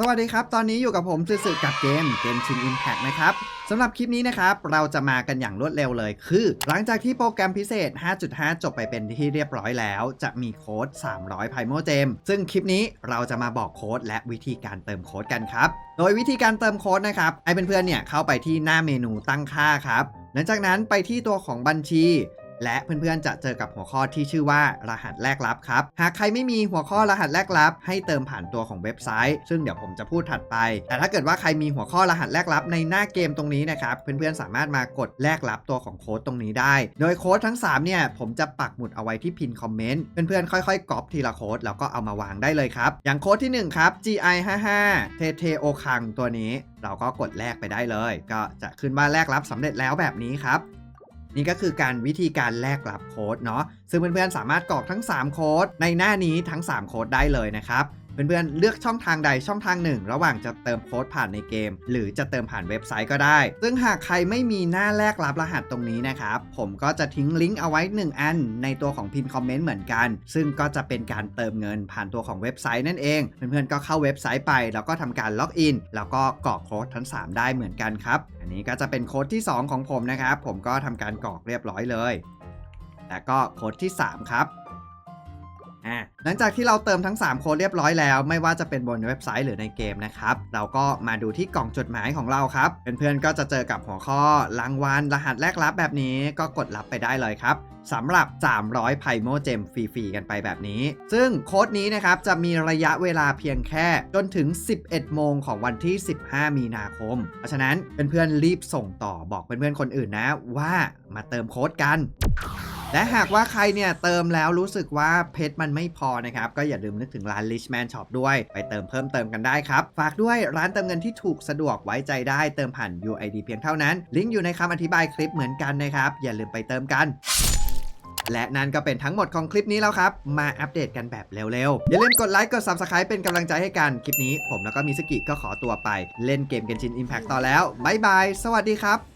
สวัสดีครับ ตอนนี้อยู่กับผมสื่อกับเกมเกมชิน Impact นะครับสำหรับคลิปนี้นะครับ เราจะมากันอย่างรวดเร็วเลย คือ หลังจากที่โปรแกรมพิเศษ 5.5 จบไปเป็นที่เรียบร้อยแล้ว จะมีโค้ด 300 p i m o Gem ซึ่งคลิปนี้เราจะมาบอกโค้ดและวิธีการเติมโค้ดกันครับ โดยวิธีการเติมโค้ดนะครับให้เพื่อนๆเนี่ยเข้าไปที่หน้าเมนูตั้งค่าครับ หลังจากนั้นไปที่ตัวของบัญชี และเพื่อนๆจะเจอกับหัวข้อที่ชื่อว่ารหัสแลกลับครับ หากใครไม่มีหัวข้อรหัสแลกลับ ให้เติมผ่านตัวของเว็บไซต์ ซึ่งเดี๋ยวผมจะพูดถัดไป แต่ถ้าเกิดว่าใครมีหัวข้อรหัสแลกลับในหน้าเกมตรงนี้นะครับ เพื่อนๆสามารถมากดแลกลับตัวของโค้ดตรงนี้ได้ โดยโค้ดทั้ง3เนี่ยผมจะปักหมุดเอาไว้ที่พินคอมเมนต์ เพื่อนๆค่อยๆ ก๊อปทีละโค้ดแล้วก็เอามาวางได้เลยครับ อย่างโค้ดที่1ครับ GI 55เทเทโอคังตัวนี้ เราก็กดแลกไปได้เลย ก็จะขึ้นว่าแลกรับสำเร็จแล้วแบบนี้ครับ นี่ก็คือการวิธีการแลกรับโค้ดเนาะซึ่งเพื่อนๆสามารถกรอกทั้ง 3 โค้ดในหน้านี้ทั้ง 3 โค้ดได้เลยนะครับ เพื่อนๆเลือกช่องทางใดช่องทางหนึ่ง ระหว่างจะเติมโค้ดผ่านในเกม หรือจะเติมผ่านเว็บไซต์ก็ได้ ซึ่งหากใครไม่มีหน้าแลกรับรหัสตรงนี้นะครับ ผมก็จะทิ้งลิงก์เอาไว้ 1 อัน ในตัวของพินคอมเมนต์เหมือนกัน ซึ่งก็จะเป็นการเติมเงินผ่านตัวของเว็บไซต์นั่นเอง เพื่อนๆก็เข้าเว็บไซต์ไป แล้วก็ทำการล็อกอิน แล้วก็กรอกโค้ดทั้ง 3 ได้เหมือนกันครับ อันนี้ก็จะเป็นโค้ดที่ 2 ของผมนะครับ ผมก็ทำการกรอกเรียบร้อยเลย แล้วก็โค้ดที่ 3 ครับ อะหลังจากที่เราเติมทั้ง 3 โค้ดเรียบร้อยแล้ว ไม่ว่าจะเป็นบนเว็บไซต์หรือในเกมนะครับ เราก็มาดูที่กล่องจดหมายของเราครับ เพื่อนๆก็จะเจอกับหัวข้อรางวัลรหัสแลกรับแบบนี้ก็กดรับไปได้เลยครับสำหรับ 300ไพโมเจมฟรีๆกันไปแบบนี้ ซึ่งโค้ดนี้นะครับจะมีระยะเวลาเพียงแค่จนถึง 11 โมงของวันที่ 15 มีนาคม เพราะฉะนั้นเพื่อนๆรีบส่งต่อบอกเพื่อนๆคนอื่นนะว่ามาเติมโค้ดกัน และหากว่าใครเนี่ยเติมแล้วรู้สึกว่าเพชรมันไม่พอนะครับ ก็อย่าลืมนึกถึงร้าน Richman Shop ด้วย ไปเติมเพิ่มเติมกันได้ครับ ฝากด้วยร้านเติมเงินที่ถูกสะดวกไว้ใจได้เติมผ่าน UID เพียงเท่านั้น ลิงก์อยู่ในคำอธิบายคลิปเหมือนกันนะครับ อย่าลืมไปเติมกันและนั่นก็เป็นทั้งหมดของคลิปนี้แล้วครับ มาอัปเดตกันแบบเร็วๆ อย่าลืมกดไลค์ กด Subscribe เป็นกำลังใจให้กัน คลิปนี้ผมแล้วก็มิสกิก็ขอตัวไป เล่นเกม Genshin Impact ต่อแล้ว บ๊ายบาย สวัสดีครับ